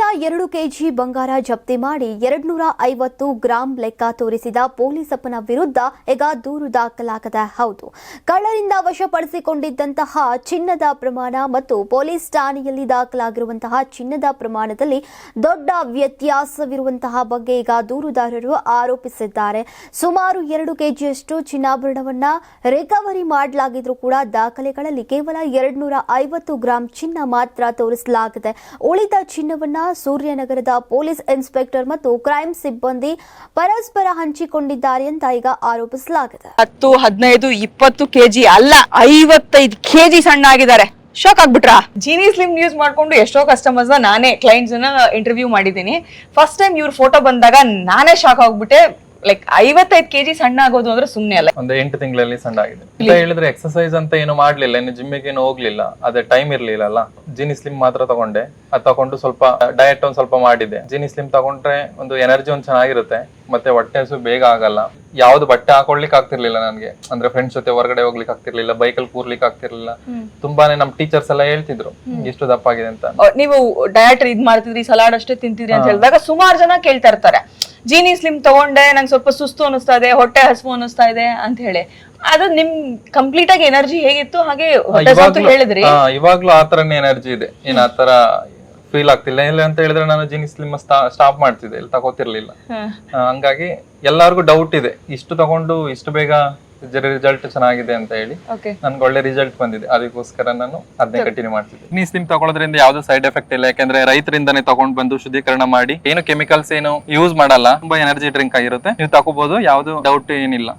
ಕಳ್ಳರಿಂದ ಎರಡು ಕೆಜಿ ಬಂಗಾರ ಜಪ್ತಿ ಮಾಡಿ ಎರಡ್ನೂರ ಐವತ್ತು ಗ್ರಾಂ ಲೆಕ್ಕ ತೋರಿಸಿದ ಪೊಲೀಸಪ್ಪನ ವಿರುದ್ಧ ಈಗ ದೂರು ದಾಖಲಾಗದ ಹೌದು. ಕಳ್ಳರಿಂದ ವಶಪಡಿಸಿಕೊಂಡಿದ್ದಂತಹ ಚಿನ್ನದ ಪ್ರಮಾಣ ಮತ್ತು ಪೊಲೀಸ್ ಠಾಣೆಯಲ್ಲಿ ದಾಖಲಾಗಿರುವಂತಹ ಚಿನ್ನದ ಪ್ರಮಾಣದಲ್ಲಿ ದೊಡ್ಡ ವ್ಯತ್ಯಾಸವಿರುವಂತಹ ಬಗ್ಗೆ ಈಗ ದೂರುದಾರರು ಆರೋಪಿಸಿದ್ದಾರೆ. ಸುಮಾರು ಎರಡು ಕೆಜಿಯಷ್ಟು ಚಿನ್ನಾಭರಣವನ್ನ ರಿಕವರಿ ಮಾಡಲಾಗಿದ್ರೂ ಕೂಡ ದಾಖಲೆಗಳಲ್ಲಿ ಕೇವಲ ಎರಡ್ನೂರ ಐವತ್ತು ಗ್ರಾಂ ಚಿನ್ನ ಮಾತ್ರ ತೋರಿಸಲಾಗಿದೆ. ಉಳಿದ ಚಿನ್ನವನ್ನ ಸೂರ್ಯನಗರದ ಪೊಲೀಸ್ ಇನ್ಸ್ಪೆಕ್ಟರ್ ಮತ್ತು ಕ್ರೈಮ್ ಸಿಬ್ಬಂದಿ ಪರಸ್ಪರ ಹಂಚಿಕೊಂಡಿದ್ದಾರೆ ಅಂತ ಈಗ ಆರೋಪಿಸಲಾಗಿದೆ. ಹತ್ತು ಹದಿನೈದು ಇಪ್ಪತ್ತು ಕೆಜಿ ಅಲ್ಲ ಐವತ್ತೈದು ಕೆಜಿ ಸಣ್ಣ ಆಗಿದ್ದಾರೆ ಶಾಕ್ ಆಗ್ಬಿಟ್ರಾ? ಜೀನಿ ಸ್ಲಿಮ್ ಯೂಸ್ ಮಾಡ್ಕೊಂಡು ಎಷ್ಟೋ ಕಸ್ಟಮರ್ಸ್ ನಾನೇ ಕ್ಲೈಂಟ್ಸ್ ಇಂಟರ್ವ್ಯೂ ಮಾಡಿದ್ದೀನಿ. ಫಸ್ಟ್ ಟೈಮ್ ಇವ್ರ ಫೋಟೋ ಬಂದಾಗ ನಾನೇ ಶಾಕ್ ಆಗ್ಬಿಟ್ಟೆ. ಲೈಕ್ ಐವತ್ತೈದು ಕೆಜಿ ಸಣ್ಣ ಆಗೋದು ಅಂದ್ರೆ ಸುಮ್ನೆ ಅಲ್ಲ. ಒಂದು ಎಂಟು ತಿಂಗಳಲ್ಲಿ ಸಣ್ಣ ಆಗಿದೆ. ಅಂತ ಹೇಳಿದ್ರೆ ಎಕ್ಸರ್ಸೈಸ್ ಅಂತ ಏನು ಮಾಡ್ಲಿಲ್ಲ ಇನ್ನು ಜಿಮ್ಮಿಗೆ ಏನು ಹೋಗ್ಲಿಲ್ಲ ಅದೇ ಟೈಮ್ ಇರ್ಲಿಲ್ಲ ಅಲ್ಲ. ಜಿನಿ ಸ್ಲಿಮ್ ಮಾತ್ರ ತಗೊಂಡೆ. ಅದು ತಗೊಂಡು ಸ್ವಲ್ಪ ಡಯಟ್ ಒಂದ್ ಸ್ವಲ್ಪ ಮಾಡಿದೆ ಜಿನಿ ಸ್ಲಿಮ್ ತಗೊಂಡ್ರೆ ಒಂದು ಎನರ್ಜಿ ಒಂದ್ ಚೆನ್ನಾಗಿರುತ್ತೆ ಮತ್ತೆ ಹೊಟ್ಟೆ ಹಸು ಬೇಗ ಆಗಲ್ಲ. ಯಾವ್ದು ಬಟ್ಟೆ ಹಾಕೊಳ್ಲಿಕ್ಕೆ ಆಗ್ತಿರ್ಲಿಲ್ಲ ನನ್ಗೆ. ಅಂದ್ರೆ ಫ್ರೆಂಡ್ಸ್ ಜೊತೆ ಹೊರಗಡೆ ಹೋಗ್ಲಿಕ್ಕೆ ಆಗ್ತಿರ್ಲಿಲ್ಲ ಬೈಕಲ್ಲಿ ಕೂರ್ಲಿಕ್ಕೆ ಆಗ್ತಿರ್ಲಿಲ್ಲ. ತುಂಬಾನೇ ನಮ್ ಟೀಚರ್ಸ್ ಎಲ್ಲ ಹೇಳ್ತಿದ್ರು ಎಷ್ಟು ದಪ್ಪ ಆಗಿದೆ ಅಂತ. ನೀವು ಡಯಟ್ ಇದ್ ಮಾಡ್ತಿದ್ರಿ ಸಲಾಡ್ ಅಷ್ಟೇ ತಿಂತಿದ್ರಿ ಅಂತ ಹೇಳಿದಾಗ ಸುಮಾರು ಜನ ಕೇಳ್ತಾ ಇರ್ತಾರೆ. ಜೀನಿ ಸ್ಲಿಮ್ ತಗೊಂಡೆ ನಂಗೆ ಸ್ವಲ್ಪ ಸುಸ್ತು ಅನಿಸ್ತಾ ಇದೆ ಹೊಟ್ಟೆ ಹಸು ಅನಿಸ್ತಾ ಇದೆ ಅಂತ ಹೇಳಿ. ಅದು ನಿಮ್ ಕಂಪ್ಲೀಟ್ ಆಗಿ ಎನರ್ಜಿ ಹೇಗಿತ್ತು? ಹಾಗೆ ಹೇಳಿದ್ರಿ. ಇವಾಗ್ಲೂ ಆತರನೇ ತರನೇ ಎನರ್ಜಿ ಇದೆ. ಏನ್ ಆತರ ತರ ಫೀಲ್ ಆಗ್ತಿಲ್ಲ. ಇಲ್ಲ ಅಂತ ಹೇಳಿದ್ರೆ ನಾನು ಜೀನ್ಸ್ ಸ್ಲಿಮ್ ಸ್ಟಾಪ್ ಮಾಡ್ತಿದ್ದೆ. ಇಲ್ಲಿ ತಗೋತಿರ್ಲಿಲ್ಲ. ಆ, ಹಂಗಾಗಿ ಎಲ್ಲರಿಗೂ ಡೌಟ್ ಇದೆ. ಇಷ್ಟು ತಗೊಂಡು ಇಷ್ಟು ಬೇಗ ರಿಸಲ್ಟ್ ಚೆನ್ನಾಗಿದೆ ಅಂತ ಹೇಳಿ ಓಕೆ ನನ್ಗೆ ಒಳ್ಳೆ ರಿಸಲ್ಟ್ ಬಂದಿದೆ. ಅದಕ್ಕೋಸ್ಕರ ನಾನು ಅದನ್ನೇ ಕಂಟಿನ್ಯೂ ಮಾಡ್ತಿದ್ದೆ. ನೀ ಸ್ಲಿಮ್ ತಗೊಳೋದ್ರಿಂದ ಯಾವ್ದು ಸೈಡ್ ಎಫೆಕ್ಟ್ ಇಲ್ಲ. ಯಾಕಂದ್ರೆ ರೈತರಿಂದಾನೇ ತಗೊಂಡ್ ಬಂದು ಶುದ್ಧೀಕರಣ ಮಾಡಿ ಏನು ಕೆಮಿಕಲ್ಸ್ ಏನು ಯೂಸ್ ಮಾಡಲ್ಲ. ತುಂಬಾ ಎನರ್ಜಿ ಡ್ರಿಂಕ್ ಆಗಿರುತ್ತೆ. ನೀವು ತಗೋಬಹುದು ಯಾವ್ದು ಡೌಟ್ ಏನಿಲ್ಲ.